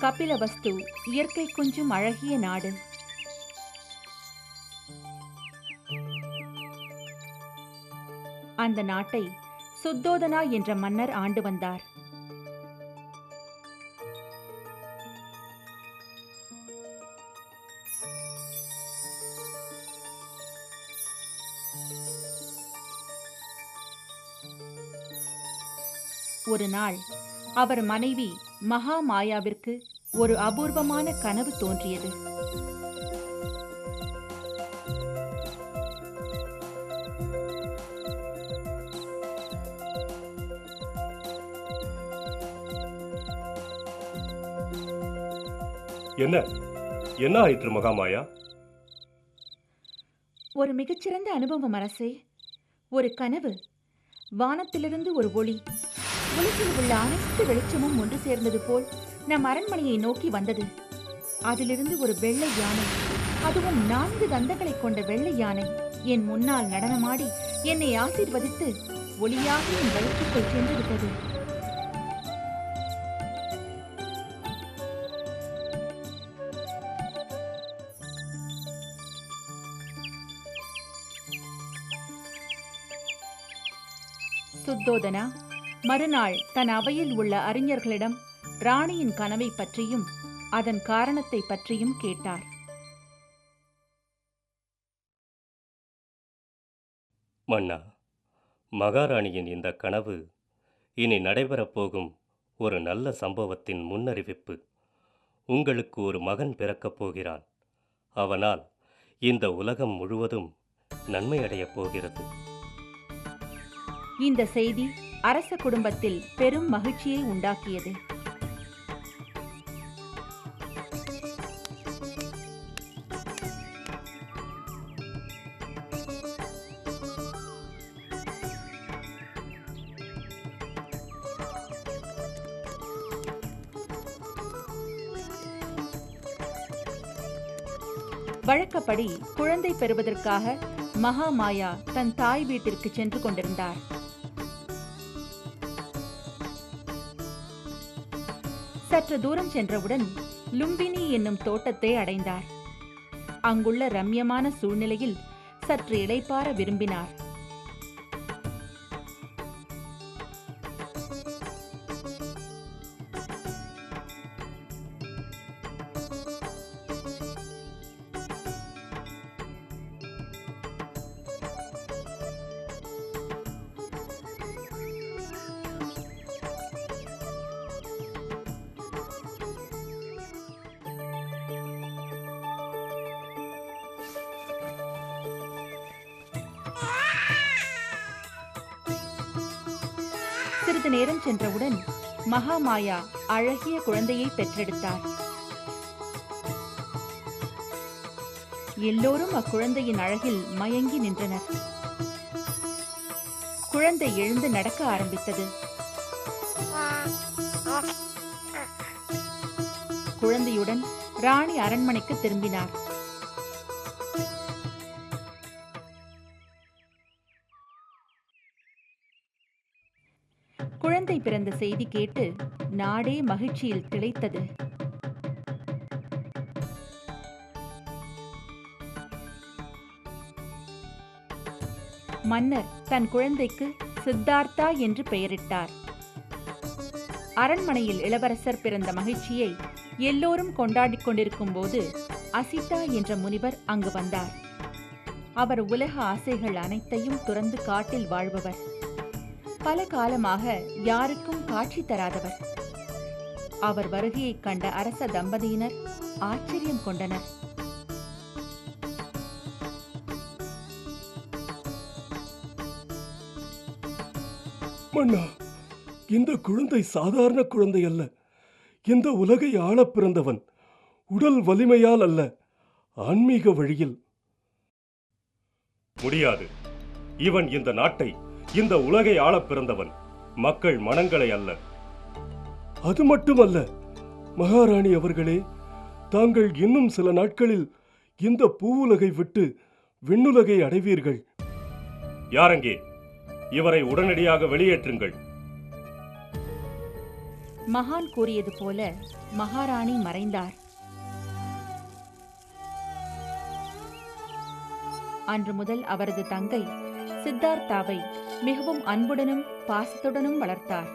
கபிலவஸ்து இயற்கை கொஞ்சம் அழகிய நாடு. அந்த நாட்டை சுத்தோதனா என்ற மன்னர் ஆண்டு வந்தார். ஒரு நாள் அவர் மனைவி மகா மாயாவிற்கு ஒரு அபூர்வமான கனவு தோன்றியது. என்ன? என்ன ஆயிற்று மகாமாயா ஒரு மிகச்சிறந்த அனுபவம் அரசே. ஒரு கனவு. வானத்திலிருந்து ஒரு ஒளி. உலகில் உள்ள அனைத்து வெளிச்சமும் ஒன்று சேர்ந்தது போல் நம் அரண்மனையை நோக்கி வந்தது. அதிலிருந்து ஒரு வெள்ளை யானை அதுவும் நான்கு தந்தங்களை கொண்ட வெள்ளை யானை என் முன்னால் நடனமாடி என்னை ஆசீர்வதித்து ஒளியாக என் வயிற்றுக்குள் சென்று விட்டது சுத்தோதனா மறுநாள் தன் அவையில் உள்ள அறிஞர்களிடம் ராணியின் கனவை பற்றியும் அதன் காரணத்தை பற்றியும் கேட்டார். மன்னா மகாராணியின் இந்த கனவு இனி நடைபெறப்போகும் ஒரு நல்ல சம்பவத்தின் முன்னறிவிப்பு. உங்களுக்கு ஒரு மகன் பிறக்கப் போகிறான். அவனால் இந்த உலகம் முழுவதும் நன்மை அடையப் போகிறது. இந்த செய்தி அரச குடும்பத்தில் பெரும் மகிழ்ச்சியை உண்டாக்கியது. வழக்கப்படி குழந்தை பெறுவதற்காக மகாமாயா தன் தாய் வீட்டிற்கு சென்று கொண்டிருந்தார். சற்று தூரம் சென்றவுடன் லும்பினி என்னும் தோட்டத்தை அடைந்தார். அங்குள்ள ரம்யமான சூழ்நிலையில் சற்று இளைப்பார விரும்பினார். சிறிது நேரம் சென்றவுடன் மகாமாயா அழகிய குழந்தையை பெற்றெடுத்தார். எல்லோரும் அக்குழந்தையின் அழகில் மயங்கி நின்றனர். குழந்தை எழுந்து நடக்க ஆரம்பித்தது. குழந்தையுடன் ராணி அரண்மனைக்கு திரும்பினார். குழந்தை பிறந்த செய்தி கேட்டு நாடே மகிழ்ச்சியில் திளைத்தது. மன்னர் தன் குழந்தைக்கு சித்தார்த்தா என்று பெயரிட்டார். அரண்மனையில் இளவரசர் பிறந்த மகிழ்ச்சியை எல்லோரும் கொண்டாடிக் கொண்டிருக்கும் போது அசிதா என்ற முனிவர் அங்கு வந்தார். அவர் உலக ஆசைகள் அனைத்தையும் துறந்து காட்டில் வாழ்பவர். பல காலமாக யாருக்கும் காட்சி தராதவர். அவர் வருகையைக் கண்ட அரச தம்பதியினர் ஆச்சரியம் கொண்டனர். மன்னா இந்த குழந்தை சாதாரண குழந்தை அல்ல. இந்த உலகை ஆளப் பிறந்தவன் உடல் வலிமையால் அல்ல ஆன்மீக வழியில். முடியாது. இவன் இந்த நாட்டை இந்த உலகை ஆளப் பிறந்தவன் மக்கள் மனங்களை அல்ல. அது மட்டுமல்ல மகாராணி அவர்களே தாங்கள் இன்னும் சில நாட்களில் இந்த பூவுலகை விட்டு விண்ணுலகை அடைவீர்கள். யாரங்கே இவரை உடனடியாக வெளியேற்றுங்கள். மகான் கூறியது போல மகாராணி மறைந்தார். அன்று முதல் அவரது தங்கை சித்தார்த்தாவை மிகவும் அன்புடனும் பாசத்துடனும் வளர்த்தார்.